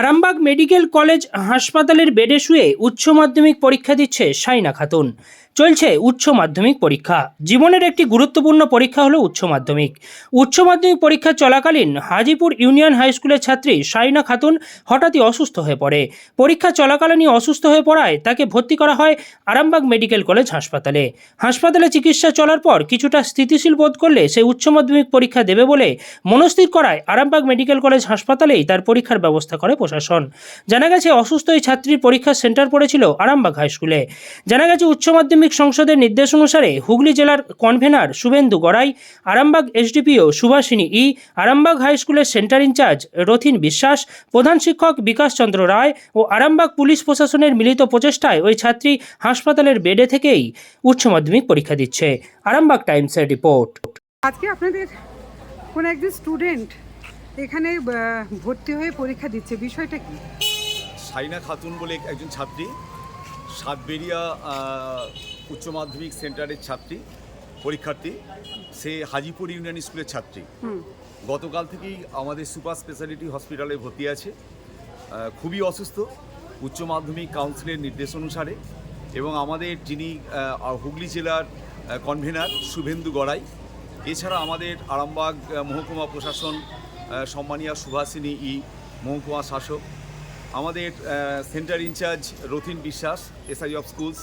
Arambagh medical college হাসপাতালের বেডে শুয়ে উচ্চ মাধ্যমিক পরীক্ষা দিচ্ছে সাইনা খাতুন। চলছে উচ্চ মাধ্যমিক পরীক্ষা। জীবনের একটি গুরুত্বপূর্ণ পরীক্ষা হলো উচ্চ মাধ্যমিক। উচ্চ মাধ্যমিক পরীক্ষা চলাকালীন হাজিপুর ইউনিয়ন হাই স্কুলের ছাত্রী সাইনা খাতুন হঠাৎই অসুস্থ হয়ে পড়ে। পরীক্ষা চলাকালীনই অসুস্থ হয়ে পড়ায় তাকে ভর্তি করা হয় আরামবাগ মেডিকেল কলেজ হাসপাতালে। হাসপাতালে চিকিৎসা চলার পর কিছুটা স্থিতিশীল বোধ করলে সে উচ্চ মাধ্যমিক পরীক্ষা দেবে বলে মনস্থির করায় আরামবাগ মেডিকেল কলেজ হাসপাতালেই তার পরীক্ষার ব্যবস্থা করে প্রশাসন। জানা গেছে, অসুস্থ এই ছাত্রীর পরীক্ষার সেন্টার পড়েছিল আরামবাগ হাই স্কুলে। জানা গেছে, উচ্চ মাধ্যমিক সংসদের নির্দেশ অনুসারে হুগলি জেলার কনভেনার শুভেন্দু গড়াই, আরামবাগ এসডিপিও সুভাষিনী ই, আরামবাগ হাই স্কুলের centre in charge Rathin Biswas, প্রধান শিক্ষক বিকাশ চন্দ্র রায় ও আরামবাগ পুলিশ প্রশাসনের মিলিত প্রচেষ্টায় ওই ছাত্রী হাসপাতালের বেডে থেকেই উচ্চ মাধ্যমিক পরীক্ষা দিচ্ছে। আরামবাগ টাইমসের রিপোর্ট। আজকে আপনাদের কোন একজন স্টুডেন্ট এখানে ভর্তি হয়ে পরীক্ষা দিচ্ছে। বিষয়টা কি? সাইনা খাতুন বলে একজন ছাত্রী সাতবেরিয়া উচ্চ মাধ্যমিক সেন্টারের ছাত্রী পরীক্ষার্থী। সে হাজিপুর ইউনিয়ন স্কুলের ছাত্রী। গতকাল থেকেই আমাদের সুপার স্পেশালিটি হসপিটালে ভর্তি আছে। খুবই অসুস্থ। উচ্চ মাধ্যমিক কাউন্সিলের নির্দেশ অনুসারে এবং আমাদের যিনি হুগলি জেলার কনভেনার শুভেন্দু গড়াই। এছাড়া আমাদের আরামবাগ মহকুমা প্রশাসন সম্মানীয় সুভাষিনী ই মহকুমা শাসক, আমাদের সেন্টার ইনচার্জ রথিন বিশ্বাস, এসআই অফ স্কুলস,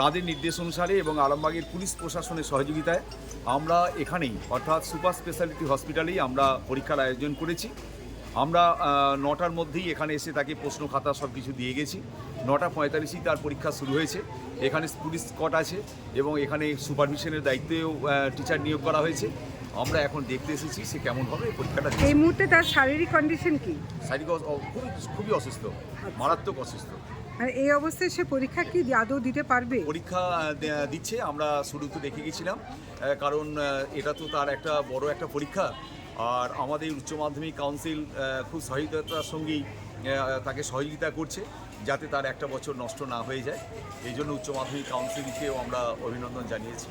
তাদের নির্দেশ অনুসারে এবং আরামবাগের পুলিশ প্রশাসনের সহযোগিতায় আমরা এখানেই, অর্থাৎ সুপার স্পেশালিটি হসপিটালেই আমরা পরীক্ষার আয়োজন করেছি। আমরা নটার মধ্যেই এখানে এসে তাকে প্রশ্ন খাতা সব কিছু দিয়ে গেছি। নটা পঁয়তাল্লিশেই তার পরীক্ষা শুরু হয়েছে। এখানে পুলিশ স্কট আছে এবং এখানে সুপারভিশনের দায়িত্বেও টিচার নিয়োগ করা হয়েছে। আমরা এখন দেখতে এসেছি সে কেমন হবে এই পরীক্ষাটা এই মুহূর্তে তার শারীরিক কন্ডিশন কি? শারীরিক খুবই খুবই অসুস্থ মারাত্মক অসুস্থ। এই অবস্থায় সে পরীক্ষা কি আদৌ দিতে পারবে? পরীক্ষা দিচ্ছে আমরা শুরু তো দেখে গেছিলাম। কারণ এটা তো তার একটা বড় একটা পরীক্ষা। আর আমাদের উচ্চ মাধ্যমিক কাউন্সিল খুব সহযোগিতার সঙ্গেই তাকে সহযোগিতা করছে যাতে তার একটা বছর নষ্ট না হয়ে যায়। এই জন্য উচ্চ মাধ্যমিক কাউন্সিলকেও আমরা অভিনন্দন জানিয়েছি।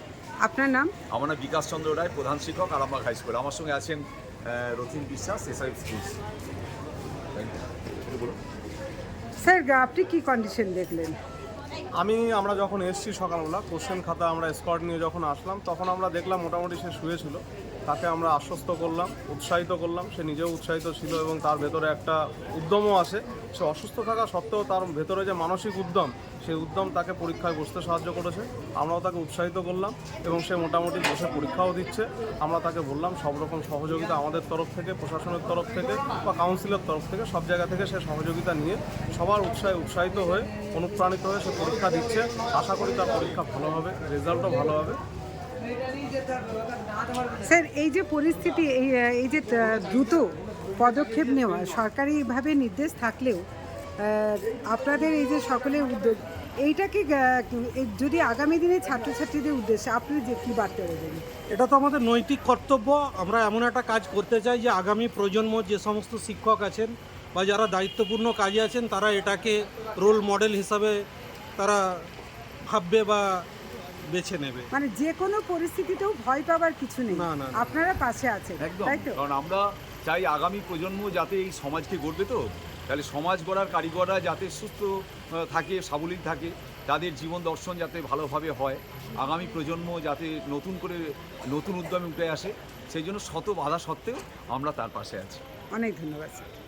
আপনার নাম? আমার নাম বিকাশ চন্দ্র রায় প্রধান শিক্ষক আরামবাগ হাই স্কুল। আমার সঙ্গে আছেন রথিন বিশ্বাস এসআই বলুন। স্যার আপনি কি কন্ডিশন দেখলেন? আমি আমরা যখন এসেছি সকালবেলা কোশ্চেন খাতা আমরা স্কট নিয়ে যখন আসলাম তখন আমরা দেখলাম মোটামুটি সে শুয়েছিল। তাকে আমরা আশ্বস্ত করলাম, উৎসাহিত করলাম। সে নিজেও উৎসাহিত ছিল এবং তার ভেতরে একটা উদ্যমও আছে। সে অসুস্থ থাকা সত্ত্বেও তার ভেতরে যে মানসিক উদ্যম, সেই উদ্যম তাকে পরীক্ষায় বসতে সাহায্য করেছে। আমরাও তাকে উৎসাহিত করলাম এবং সে মোটামুটি বসে পরীক্ষাও দিচ্ছে। আমরা তাকে বললাম, সব রকম সহযোগিতা আমাদের তরফ থেকে, প্রশাসনের তরফ থেকে বা কাউন্সিলের তরফ থেকে, সব জায়গা থেকে সে সহযোগিতা নিয়ে সবার উৎসাহে উৎসাহিত হয়ে, অনুপ্রাণিত হয়ে সে পরীক্ষা দিচ্ছে। আশা করি তার পরীক্ষা ভালো হবে, রেজাল্টও ভালো হবে। স্যার, এই যে পরিস্থিতি, এই যে দ্রুত পদক্ষেপ নেওয়া, সরকারিভাবে নির্দেশ থাকলেও আপনাদের এই যে সকলের উদ্যোগ, এইটাকে যদি আগামী দিনে ছাত্রছাত্রীদের উদ্দেশ্যে আপনি যে কী বার্তা দেবেন? এটা তো আমাদের নৈতিক কর্তব্য। আমরা এমন একটা কাজ করতে চাই যে আগামী প্রজন্ম যে সমস্ত শিক্ষক আছেন বা যারা দায়িত্বপূর্ণ কাজে আছেন, তারা এটাকে রোল মডেল হিসাবে তারা ভাববে বা বেছে নেবে। মানে যে কোনো পরিস্থিতিতেও ভয় পাবার কিছু নেই। আপনারা পাশে আছেন একদম তাই তো? কারণ আমরা চাই আগামী প্রজন্ম যাতে এই সমাজকে গড়বে তো। তাহলে সমাজ গড়ার কারিগররা যাতে সুস্থ থাকে সাবলীল থাকে তাদের জীবন দর্শন যাতে ভালোভাবে হয়। আগামী প্রজন্ম যাতে নতুন করে নতুন উদ্যমে উঠে আসে সেই জন্য শত বাধা সত্ত্বেও আমরা তার পাশে আছি। অনেক ধন্যবাদ স্যার।